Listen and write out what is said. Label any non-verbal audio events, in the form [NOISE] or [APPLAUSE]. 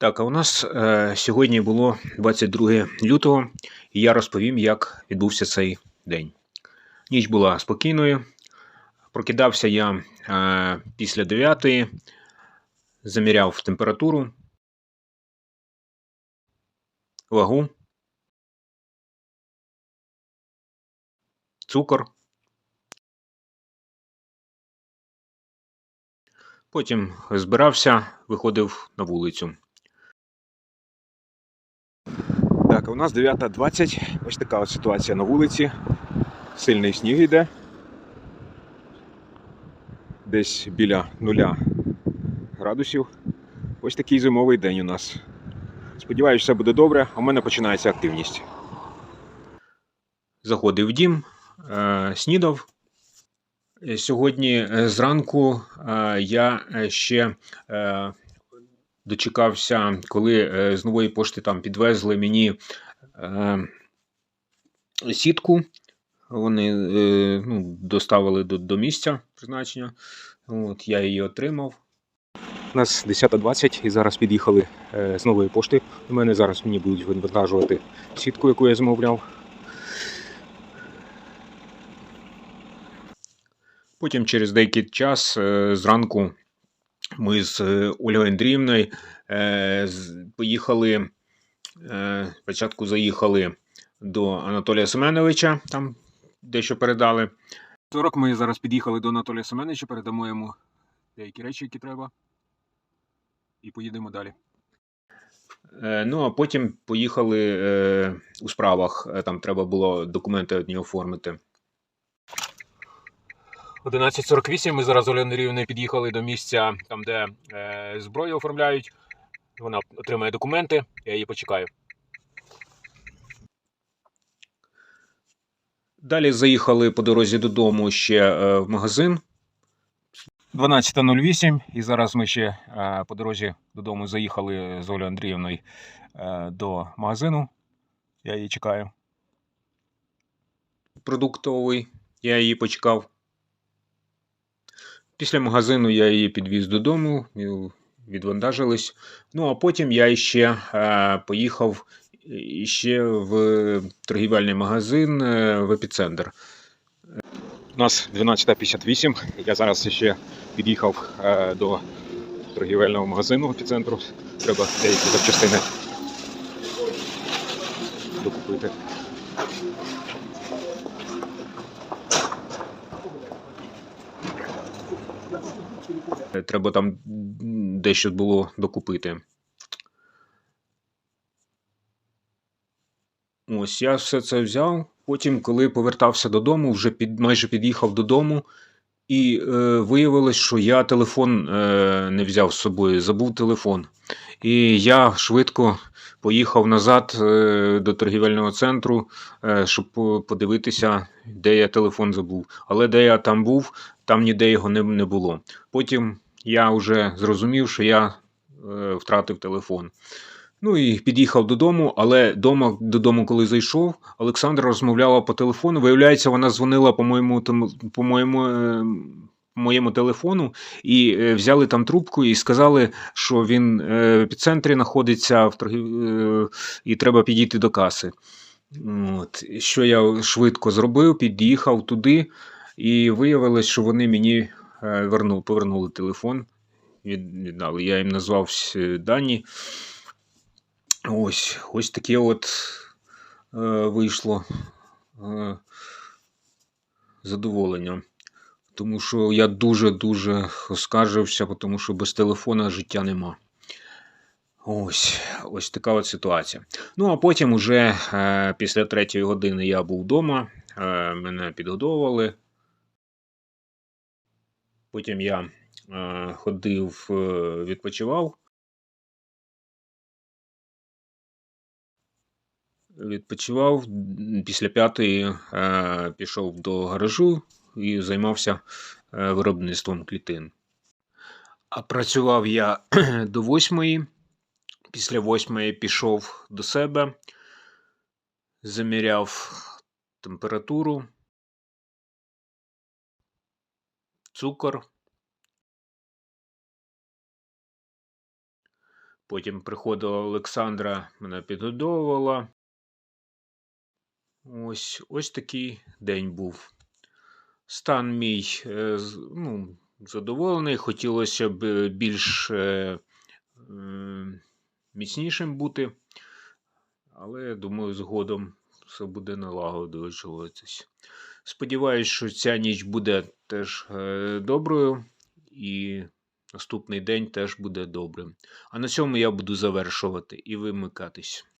Так, а у нас е, сьогодні було 22 лютого, і я розповім, як відбувся цей день. Ніч була спокійною. Прокидався я е, після 9, заміряв температуру, вагу, цукор. Потім збирався, виходив на вулицю. У нас 9.20. Ось така от ситуація на вулиці. Сильний сніг йде. Десь біля нуля градусів. Ось такий зимовий день у нас. Сподіваюсь, все буде добре, а в мене починається активність. Заходив в дім, е, снідав. Сьогодні е, зранку е, я ще дочекався, коли е, з нової пошти там підвезли мені е, сітку. Вони е, ну, доставили до, до місця призначення. От, я її отримав. У нас 10.20 і зараз під'їхали е, з нової пошти. У мене зараз мені будуть вивантажувати сітку, яку я замовляв. Потім через деякий час зранку ми з е, Ольгою Андріївною е, поїхали. е, Спочатку заїхали до Анатолія Семеновича, там дещо передали. 40 ми зараз під'їхали до Анатолія Семеновича, передамо йому деякі речі, які треба. І поїдемо далі. Ну, а потім поїхали у справах. Там треба було документи одні оформити. 11.48 ми зараз з Оленою Рівною під'їхали до місця, там, де е, зброю оформляють. Вона отримає документи, я її почекаю. Далі заїхали по дорозі додому ще е, в магазин. 12.08 і зараз ми ще е, по дорозі додому заїхали з Олею Андріївною е, до магазину. Я її чекаю. продуктовий, я її почекав. Після магазину я її підвіз додому, відвантажились. Ну, а потім я ще е, поїхав ще в торгівельний магазин е, в епіцентр. У нас 12.58. Я зараз ще під'їхав е, до торгівельного магазину епіцентру. Треба деякі запчастини докупити. Треба там дещо було докупити. Ось я все це взяв. Потім, коли повертався додому, вже під, майже під'їхав додому, і е, виявилось, що я телефон е, не взяв з собою, забув телефон. І я швидко поїхав назад е, до торгівельного центру, е, щоб подивитися, де я телефон забув. Але де я там був, там ніде його не, було. Потім я вже зрозумів, що я е, втратив телефон. Ну і під'їхав додому, але дома, додому, коли зайшов, Олександра розмовляла по телефону. Виявляється, вона дзвонила по моєму, по моєму, моєму телефону і е, взяли там трубку і сказали, що він е, в епіцентрі знаходиться в торгів... е, і треба підійти до каси. От. Що я швидко зробив, під'їхав туди, і виявилось, що вони мені е, верну, повернули телефон. Віддали. Я їм назвав дані. Ось, ось таке от е, вийшло е, задоволення. Тому що я дуже-дуже оскаржився, тому що без телефона життя нема. Ось, ось така от ситуація. Ну, а потім, уже е, після третьої години я був вдома, е, мене підгодовували. Потім я е, ходив, е, відпочивав. Відпочивав після п'ятої е, пішов до гаражу і займався е, виробництвом клітин. А працював я [CLEARS THROAT] до восьмої. Після восьмої пішов до себе, заміряв температуру, цукор. Потім приходила Олександра, мене підгодовувала. Ось, ось такий день був. Стан мій е, ну, задоволений. Хотілося б е, більш е, міцнішим бути. Але я думаю, згодом все буде налагоджуватись. Сподіваюсь, що ця ніч буде теж доброю, і наступний день теж буде добрим. А на цьому я буду завершувати і вимикатись.